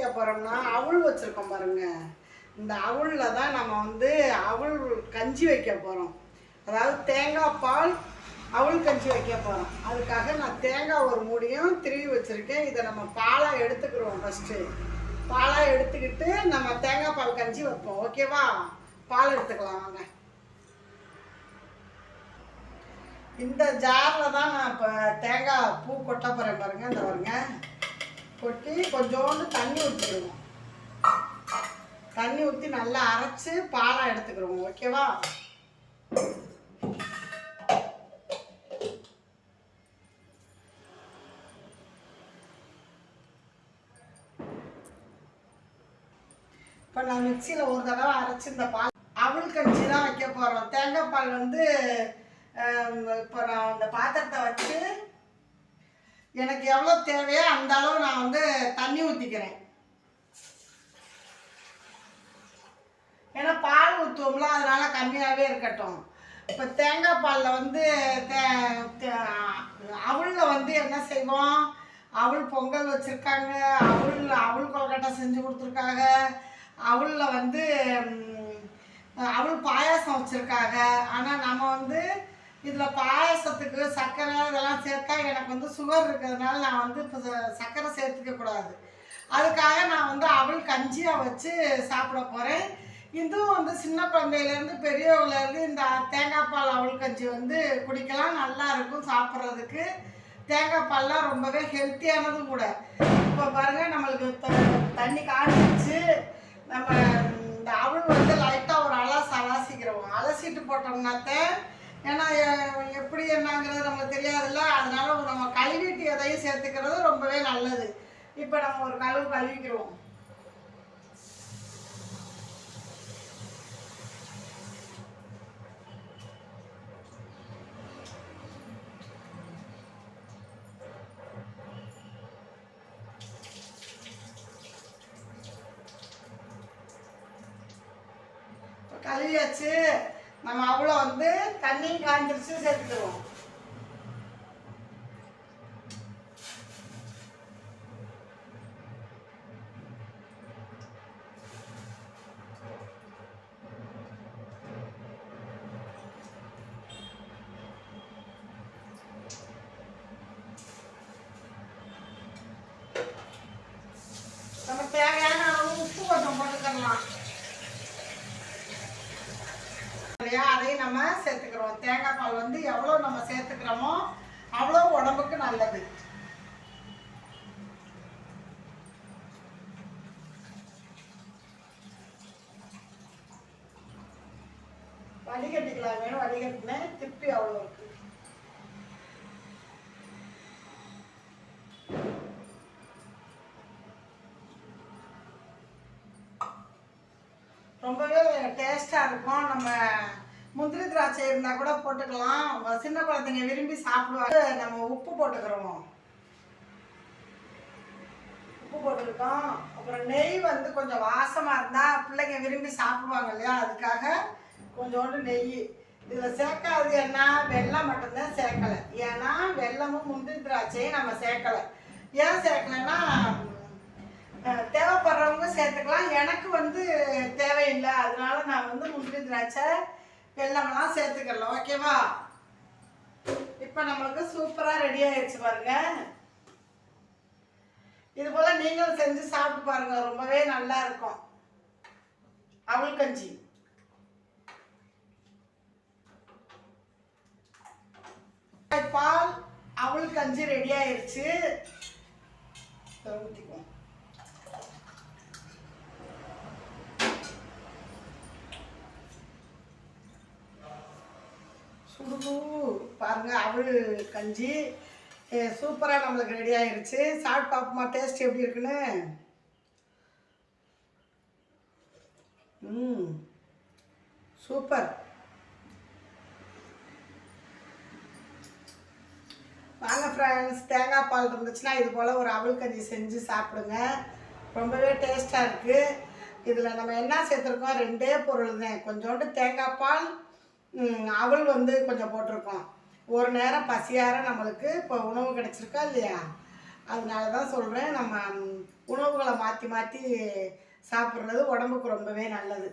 செய்ய போகிறோம்னா அவுள் வச்சுருக்கோம் பாருங்க. இந்த அவுளில் தான் நம்ம வந்து அவுள் கஞ்சி வைக்க போகிறோம் அதாவது தேங்காய் பால் அவுள் கஞ்சி வைக்க போகிறோம் அதுக்காக நான் தேங்காய் ஒரு மூடியும் திருவி வச்சுருக்கேன். இதை நம்ம பாலாக எடுத்துக்கிறோம் ஃபஸ்ட்டு பாலாக எடுத்துக்கிட்டு நம்ம தேங்காய் பால் கஞ்சி வைப்போம். ஓகேவா பால் எடுத்துக்கலாம் வாங்க. இந்த ஜாரில் தான் நான் இப்போ தேங்காய் பூ கொட்ட போகிறேன் பாருங்கள் இந்த பாருங்க. கொட்டி கொஞ்சோண்டு தண்ணி ஊற்றிடுவோம் தண்ணி ஊற்றி நல்லா அரைச்சி பாலாக எடுத்துக்கிடுவோம் ஓகேவா? இப்போ நான் மிக்சியில் ஒரு தடவை அரைச்சி இந்த பால் அவள் கஞ்சி தான் வைக்க போகிறோம் தேங்காய் பால் வந்து இப்போ நான் இந்த பாத்திரத்தை வச்சு எனக்கு எவ்வளோ தேவையோ அந்த அளவு நான் வந்து தண்ணி ஊற்றிக்கிறேன் ஏன்னா பால் ஊற்றுவோம்ல அதனால் கம்மியாகவே இருக்கட்டும். இப்போ தேங்காய் பாலில் வந்து தே அவளில் வந்து என்ன செய்வோம்? அவள் பொங்கல் வச்சுருக்காங்க அவள் அவள் கொலக்கட்டை செஞ்சு கொடுத்துருக்காங்க. அவளில் வந்து அவள் பாயாசம் வச்சுருக்காங்க. ஆனால் நம்ம வந்து இதில் பாயாசத்துக்கு சர்க்கரை இதெல்லாம் சேர்த்தா எனக்கு வந்து சுகர் இருக்கிறதுனால நான் வந்து இப்போ சர்க்கரை சேர்த்துக்க கூடாது. அதுக்காக நான் வந்து அவள் கஞ்சியாக வச்சு சாப்பிட போகிறேன் இதுவும் வந்து சின்ன குழந்தையிலேருந்து பெரியவங்கலேருந்து இந்த தேங்காய் பால் அவள் கஞ்சி வந்து குடிக்கலாம் நல்லா இருக்கும் சாப்பிட்றதுக்கு. தேங்காய் பால்லாம் ரொம்பவே ஹெல்த்தியானதும் கூட. இப்போ பாருங்க நம்மளுக்கு த- தண்ணி காய்ச்சிச்சு நம்ம இந்த அவள் வந்து லைட்டாக ஒரு அலசு அலசிக்கிறோம். அலசிட்டு போட்டோம்னாத்தான் ஏன்னா எப்படி என்னங்கிறது நமக்கு தெரியாதுல்ல. அதனால நம்ம கழுவிட்டு எதையும் சேர்த்துக்கிறது ரொம்பவே நல்லது. இப்போ நம்ம ஒரு கழுவு கழுவிக்கிறோம். கழுவியாச்சு. நம்ம அவ்வளோ வந்து தண்ணியும் காஞ்சிருச்சு சேர்த்துடுவோம் நம்ம தேவையான அளவு உப்பு கொஞ்சம் போட்டுக்கலாம் இல்லையா அதையும் நம்ம சேர்த்துக்கிறோம். தேங்காய் பால் வந்து எவ்வளோ நம்ம சேர்த்துக்கிறோமோ அவ்வளோ உடம்புக்கு நல்லது. வடிகட்டிக்கலாம் வேணும் வடிகட்டினேன் திருப்பி அவ்வளோ இருக்கு. ரொம்பவே டேஸ்டாக இருக்கும். நம்ம முந்திரி திராட்சை இருந்தால் கூட போட்டுக்கலாம். சின்ன குழந்தைங்க விரும்பி சாப்பிடுவாங்க. நம்ம உப்பு போட்டுக்கிறோம். உப்பு போட்டுக்கிட்டோம். அப்புறம் நெய் வந்து கொஞ்சம் வாசமாக இருந்தால் பிள்ளைங்க விரும்பி சாப்பிடுவாங்க இல்லையா? அதுக்காக கொஞ்சோண்டு நெய். இதில் சேர்க்காது என்ன வெல்லம் மட்டும்தான் சேர்க்கலை. ஏன்னா வெல்லமும் முந்திரி திராட்சையும் நம்ம சேர்க்கலை. ஏன் சேர்க்கலைன்னா தேவைப்படுறவங்க சேர்த்துக்கலாம். எனக்கு வந்து தேவையில்லை. அதனால நான் வந்து முந்திரி திராட்சை வெள்ளமெல்லாம் சேர்த்துக்கலாம் ஓகேவா இப்போ நம்மளுக்கு சூப்பராக ரெடி ஆயிடுச்சு பாருங்க. இது போல் நீங்களும் செஞ்சு சாப்பிட்டு பாருங்க ரொம்பவே நல்லா இருக்கும். அவள் கஞ்சி. பால் அவள் கஞ்சி ரெடி ஆயிடுச்சு ஊற்றிக்குவோம் சுடுகு பாருங்க அவள் கஞ்சி. சூப்பராக நம்மளுக்கு ரெடி ஆயிடுச்சு சாப்பிட்டு பார்ப்போமா டேஸ்ட் எப்படி இருக்குன்னு? ம் சூப்பர். வாங்க ஃப்ரெண்ட்ஸ் தேங்காய் பால் இருந்துச்சுன்னா இது போல் ஒரு அவள் கஞ்சி செஞ்சு சாப்பிடுங்க. ரொம்பவே டேஸ்ட்டாக இருக்குது இதில் நம்ம என்ன சேர்த்துருக்கோம்? ரெண்டே பொருள் தான் கொஞ்சோண்டு தேங்காய் பால் அவள் வந்து கொஞ்சம் போட்டிருக்கோம். ஒரு நேரம் பசியார நம்மளுக்கு இப்போ உணவு கிடச்சிருக்கா இல்லையா? அதனால தான் சொல்கிறேன் நம்ம உணவுகளை மாற்றி மாற்றி சாப்பிட்றது உடம்புக்கு ரொம்பவே நல்லது.